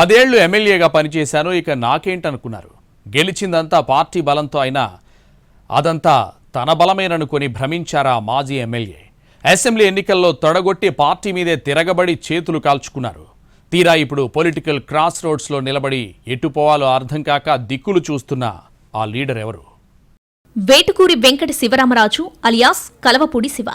పదేళ్ళు ఎమ్మెల్యేగా పనిచేశాను ఇక నాకేంటనుకున్నారు? గెలిచిందంతా పార్టీ బలంతో అయినా అదంతా తన బలమేననుకొని భ్రమించారా మాజీ ఎమ్మెల్యే? అసెంబ్లీ ఎన్నికల్లో తొడగొట్టి పార్టీ మీదే తిరగబడి చేతులు కాల్చుకున్నారు. తీరా ఇప్పుడు పొలిటికల్ క్రాస్ రోడ్స్లో నిలబడి ఎటుపోవాలో అర్థం కాక దిక్కులు చూస్తున్న ఆ లీడర్ ఎవరు వేటుకూరి వెంకట శివరామరాజు అలియాస్ కలవపూడి శివ.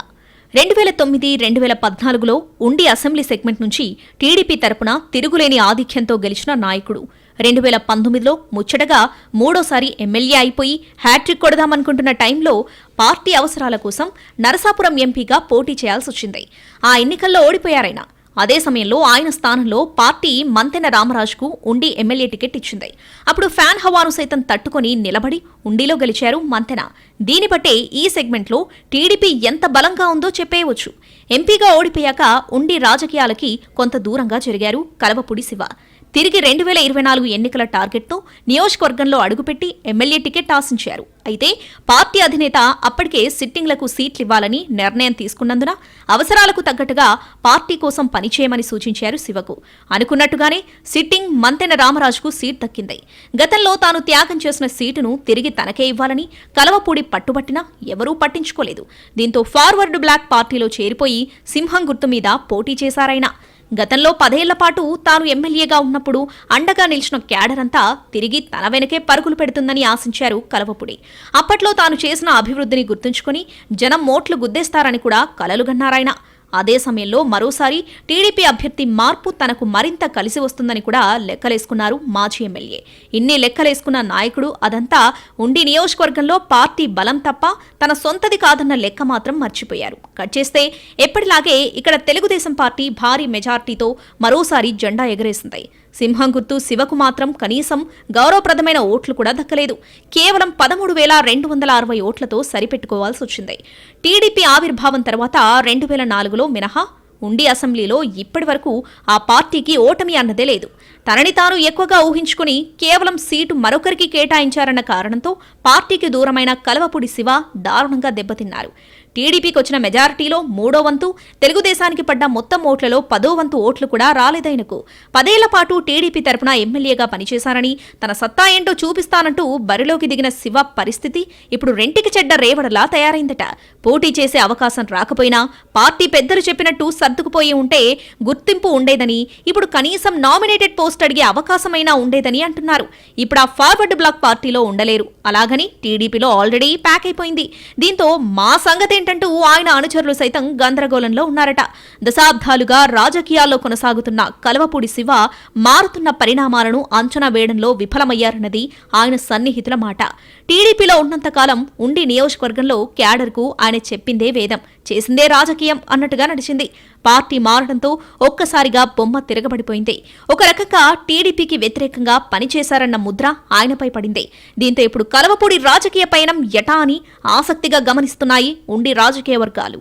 రెండు వేల తొమ్మిది రెండు వేల పద్నాలుగులో ఉండి అసెంబ్లీ సెగ్మెంట్ నుంచి టీడీపీ తరపున తిరుగులేని ఆధిక్యంతో గెలిచిన నాయకుడు. రెండు వేల పంతొమ్మిదిలో ముచ్చటగా మూడోసారి ఎమ్మెల్యే అయిపోయి హ్యాట్రిక్ కొడదామనుకుంటున్న టైంలో పార్టీ అవసరాల కోసం నరసాపురం ఎంపీగా పోటీ చేయాల్సి వచ్చింది ఆ ఎన్నికల్లో ఓడిపోయారైనా అదే సమయంలో ఆయన స్థానంలో పార్టీ మంతెన రామరాజుకు ఉండి ఎమ్మెల్యే టికెట్ ఇచ్చింది. అప్పుడు ఫ్యాన్ హవాను సైతం తట్టుకొని నిలబడి ఉండిలో గెలిచారు మంతెన. దీని బట్టే ఈ సెగ్మెంట్లో టీడీపీ ఎంత బలంగా ఉందో చెప్పేయవచ్చు. ఎంపీగా ఓడిపోయాక ఉండి రాజకీయాలకి కొంత దూరంగా జరిగారు కలవపూడి శివ. తిరిగి రెండు వేల ఇరవై నాలుగు ఎన్నికల టార్గెట్తో నియోజకవర్గంలో అడుగుపెట్టి ఎమ్మెల్యే టికెట్ ఆశించారు. అయితే పార్టీ అధినేత అప్పటికే సిట్టింగ్లకు సీట్లివ్వాలని నిర్ణయం తీసుకున్నందున అవసరాలకు తగ్గట్టుగా పార్టీ కోసం పనిచేయమని సూచించారు శివకు. అనుకున్నట్టుగానే సిట్టింగ్ మంతెన రామరాజుకు సీట్ దక్కింది. గతంలో తాను త్యాగం చేసిన సీటును తిరిగి తనకే ఇవ్వాలని కలవపూడి పట్టుబట్టినా ఎవరూ పట్టించుకోలేదు. దీంతో ఫార్వర్డ్ బ్లాక్ పార్టీలో చేరిపోయి సింహం గుర్తు మీద పోటీ చేశారాయన. గతంలో పదేళ్ళ పాటు తాను ఎమ్మెల్యేగా ఉన్నప్పుడు అండగా నిలిచిన క్యాడర్ అంతా తిరిగి తన వెనకే పరుగులు పెడుతుందని ఆశించారు కలవపుడి. అప్పట్లో తాను చేసిన అభివృద్ధిని గుర్తుంచుకుని జనం మోట్లు గుద్దేస్తారని కూడా కలలుగన్నారాయన అదే సమయంలో మరోసారి టీడీపీ అభ్యర్థి మార్పు తనకు మరింత కలిసి వస్తుందని కూడా లెక్కలేసుకున్నారు మాజీ ఎమ్మెల్యే. ఇన్ని లెక్కలేసుకున్న నాయకుడు అదంతా ఉండి నియోజకవర్గంలో పార్టీ బలం తప్ప తన సొంతది కాదన్న లెక్క మాత్రం మర్చిపోయారు. కట్ చేస్తే ఎప్పటిలాగే ఇక్కడ తెలుగుదేశం పార్టీ భారీ మెజార్టీతో మరోసారి జెండా ఎగరేసింది. సింహం గుర్తు శివకు మాత్రం కనీసం గౌరవప్రదమైన ఓట్లు కూడా దక్కలేదు. కేవలం పదమూడు వేల రెండు వందల అరవై ఓట్లతో సరిపెట్టుకోవాల్సి వచ్చింది. టీడీపీ ఆవిర్భావం తర్వాత రెండు వేల నాలుగు నాలుగులో మినహా ఉండి అసెంబ్లీలో ఇప్పటి వరకు ఆ పార్టీకి ఓటమి అన్నదే లేదు. తనని తాను ఎక్కువగా ఊహించుకుని కేవలం సీటు మరొకరికి కేటాయించారన్న కారణంతో పార్టీకి దూరమైన కలవపూడి శివ దారుణంగా దెబ్బతిన్నారు. టీడీపీకి వచ్చిన మెజారిటీలో మూడో వంతు తెలుగుదేశానికి పడ్డ మొత్తం ఓట్లలో పదో వంతు ఓట్లు కూడా రాలేదైనకు. పదేళ్ళ పాటు టీడీపీ తరపున ఎమ్మెల్యేగా పనిచేశారని తన సత్తా ఏంటో చూపిస్తానంటూ బరిలోకి దిగిన శివ పరిస్థితి ఇప్పుడు రెంటికి చెడ్డ రేవడలా తయారైందట. పోటీ చేసే అవకాశం రాకపోయినా పార్టీ పెద్దలు చెప్పినట్టు సర్దుకుపోయి ఉంటే గుర్తింపు ఉండేదని ఇప్పుడు కనీసం నామినేటెడ్ పోస్ట్ అడిగే అవకాశమైనా ఉండేదని అంటున్నారు. ఇప్పుడు ఆ ఫార్వర్డ్ బ్లాక్ పార్టీలో ఉండలేరు. అలాగని టీడీపీలో ఆల్రెడీ ప్యాక్ అయిపోయింది. దీంతో మా సంగతేంటి? ఏంటంటూ ఆయన అనుచరులు సైతం గందరగోళంలో ఉన్నారట. దశాబ్దాలుగా రాజకీయాల్లో కొనసాగుతున్న కలవపూడి శివ మారుతున్న పరిణామాలను అంచనా వేయడంలో విఫలమయ్యారన్నది ఆయన సన్నిహితుల మాట. టీడీపీలో ఉన్నంతకాలం ఉండి నియోజకవర్గంలో క్యాడర్కు ఆయన చెప్పిందే వేదం. చేసిందే రాజకీయం అన్నట్టుగా నడిచింది పార్టీ మారడంతో ఒక్కసారిగా బొమ్మ తిరగబడిపోయింది. ఒక రకంగా టీడీపీకి వ్యతిరేకంగా పనిచేశారన్న ముద్ర ఆయనపై పడింది. దీంతో ఇప్పుడు కలవపూడి రాజకీయ పయనం ఎటా అని ఆసక్తిగా గమనిస్తున్నాయి ఉండి రాజకీయ వర్గాలు.